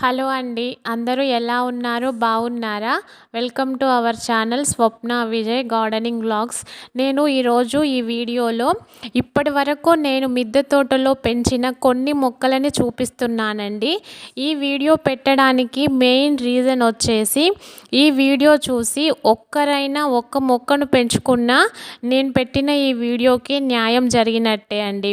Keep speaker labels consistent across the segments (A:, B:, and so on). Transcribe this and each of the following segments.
A: Hello అండి అందరూ ఎలా ఉన్నారు? బాగున్నారా? Welcome to our channel Swapna Vijay gardening blogs నేను ఈరోజు ఈ వీడియోలో ఇప్పటి వరకు నేను మిద్దె తోటలో పెంచిన కొన్ని మొక్కలని చూపిస్తున్నానండి. ఈ వీడియో పెట్టడానికి మెయిన్ రీజన్ వచ్చేసి ఈ వీడియో చూసి ఒక్కరైనా ఒక్క మొక్కను పెంచుకున్నా నేను పెట్టిన ఈ వీడియోకి న్యాయం జరిగినట్టే అండి.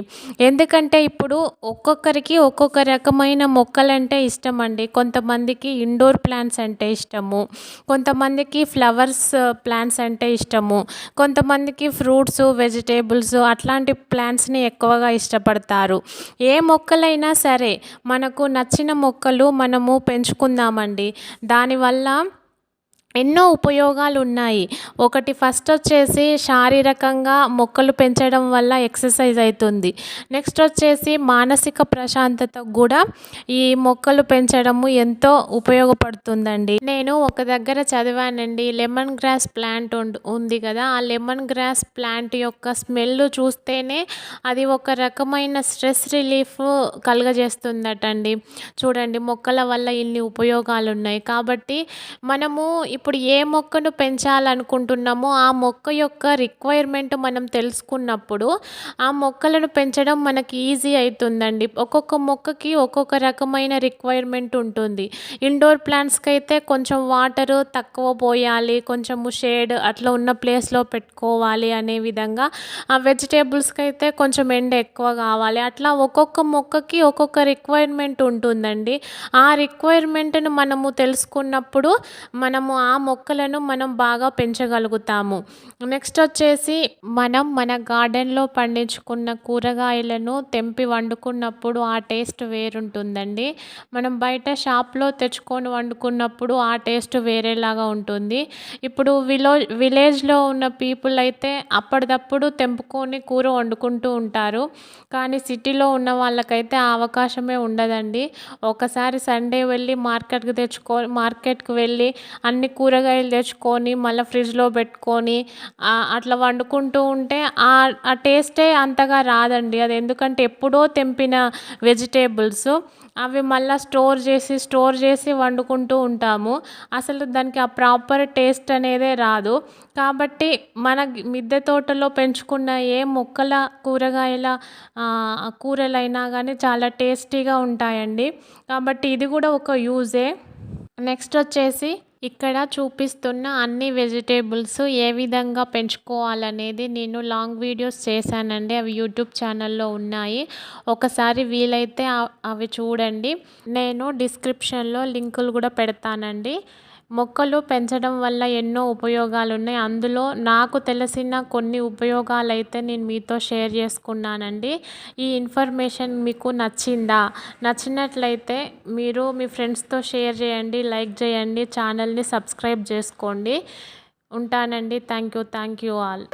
A: ఎందుకంటే ఇప్పుడు ఒక్కొక్కరికి ఒక్కొక్క రకమైన మొక్కలంటే ఇష్టం అండి. అండి కొంతమందికి ఇండోర్ ప్లాంట్స్ అంటే ఇష్టము. కొంతమందికి ఫ్లవర్స్ ప్లాంట్స్ అంటే ఇష్టము. కొంతమందికి ఫ్రూట్స్ వెజిటేబుల్స్ అట్లాంటి ప్లాంట్స్ని ఎక్కువగా ఇష్టపడతారు. ఏ మొక్కలైనా సరే మనకు నచ్చిన మొక్కలు మనము పెంచుకుందామండి. దానివల్ల ఎన్నో ఉపయోగాలు ఉన్నాయి ఒకటి ఫస్ట్ వచ్చేసి శారీరకంగా మొక్కలు పెంచడం వల్ల ఎక్సర్సైజ్ అవుతుంది నెక్స్ట్ వచ్చేసి మానసిక ప్రశాంతత కూడా ఈ మొక్కలు పెంచడము ఎంతో ఉపయోగపడుతుందండి. నేను ఒక దగ్గర చదివానండి లెమన్ గ్రాస్ ప్లాంట్ ఉంది కదా ఆ లెమన్ గ్రాస్ ప్లాంట్ యొక్క స్మెల్ చూస్తేనే అది ఒక రకమైన స్ట్రెస్ రిలీఫ్ కలుగజేస్తుందటండి. చూడండి మొక్కల వల్ల ఇన్ని ఉపయోగాలు ఉన్నాయి కాబట్టి మనము ఇప్పుడు ఏ మొక్కను పెంచాలనుకుంటున్నామో ఆ మొక్క యొక్క రిక్వైర్మెంట్ మనం తెలుసుకున్నప్పుడు ఆ మొక్కలను పెంచడం మనకి ఈజీ అవుతుందండి ఒక్కొక్క మొక్కకి ఒక్కొక్క రకమైన రిక్వైర్మెంట్ ఉంటుంది. ఇండోర్ ప్లాంట్స్కి అయితే కొంచెం వాటర్ తక్కువ పోయాలి కొంచెము షేడ్ అట్లా ఉన్న ప్లేస్లో పెట్టుకోవాలి అనే విధంగా ఆ వెజిటేబుల్స్కి అయితే కొంచెం ఎండ ఎక్కువ కావాలి. అట్లా ఒక్కొక్క మొక్కకి ఒక్కొక్క రిక్వైర్మెంట్ ఉంటుందండి. ఆ రిక్వైర్మెంట్ను మనము తెలుసుకున్నప్పుడు మనము ఆ మొక్కలను మనం బాగా పెంచగలుగుతాము. నెక్స్ట్ వచ్చేసి మనం మన గార్డెన్లో పండించుకున్న కూరగాయలను తెంపి వండుకున్నప్పుడు ఆ టేస్ట్ వేరుంటుందండి. మనం బయట షాప్లో తెచ్చుకొని వండుకున్నప్పుడు ఆ టేస్ట్ వేరేలాగా ఉంటుంది. ఇప్పుడు విలో విలేజ్లో ఉన్న పీపుల్ అయితే అప్పటిదప్పుడు తెంపుకొని కూర వండుకుంటూ ఉంటారు. కానీ సిటీలో ఉన్న వాళ్ళకైతే ఆ అవకాశమే ఉండదండి. ఒకసారి సండే వెళ్ళి మార్కెట్కి తెచ్చుకో మార్కెట్కి వెళ్ళి అన్ని కూరగాయలు తెచ్చుకొని మళ్ళీ ఫ్రిడ్జ్లో పెట్టుకొని అట్లా వండుకుంటూ ఉంటే ఆ టేస్టే అంతగా రాదండి. అది ఎందుకంటే ఎప్పుడో తెంపిన వెజిటేబుల్స్ అవి మళ్ళీ స్టోర్ చేసి స్టోర్ చేసి వండుకుంటూ ఉంటాము. అసలు దానికి ఆ ప్రాపర్ టేస్ట్ అనేదే రాదు. కాబట్టి మన మిద్దె తోటలో పెంచుకున్న ఏ మొక్కల కూరగాయల కూరలైనా కానీ చాలా టేస్టీగా ఉంటాయండి. కాబట్టి ఇది కూడా ఒక యూజే. నెక్స్ట్ వచ్చేసి ఇక్కడ చూపిస్తున్న అన్ని వెజిటేబుల్స్ ఏ విధంగా పెంచుకోవాలనేది నేను లాంగ్ వీడియోస్ చేశానండి. అవి యూట్యూబ్ ఛానల్లో ఉన్నాయి. ఒకసారి వీలైతే అవి చూడండి. నేను డిస్క్రిప్షన్లో లింకులు కూడా పెడతానండి. మొక్కలు పెంచడం వల్ల ఎన్నో ఉపయోగాలు ఉన్నాయి అందులో నాకు తెలిసిన కొన్ని ఉపయోగాలైతే నేను మీతో షేర్ చేసుకున్నానండి. ఈ ఇన్ఫర్మేషన్ మీకు నచ్చిందా? నచ్చినట్లయితే మీరు మీ ఫ్రెండ్స్తో షేర్ చేయండి లైక్ చేయండి ఛానల్ని సబ్స్క్రైబ్ చేసుకోండి. ఉంటానండి. Thank you thank you all.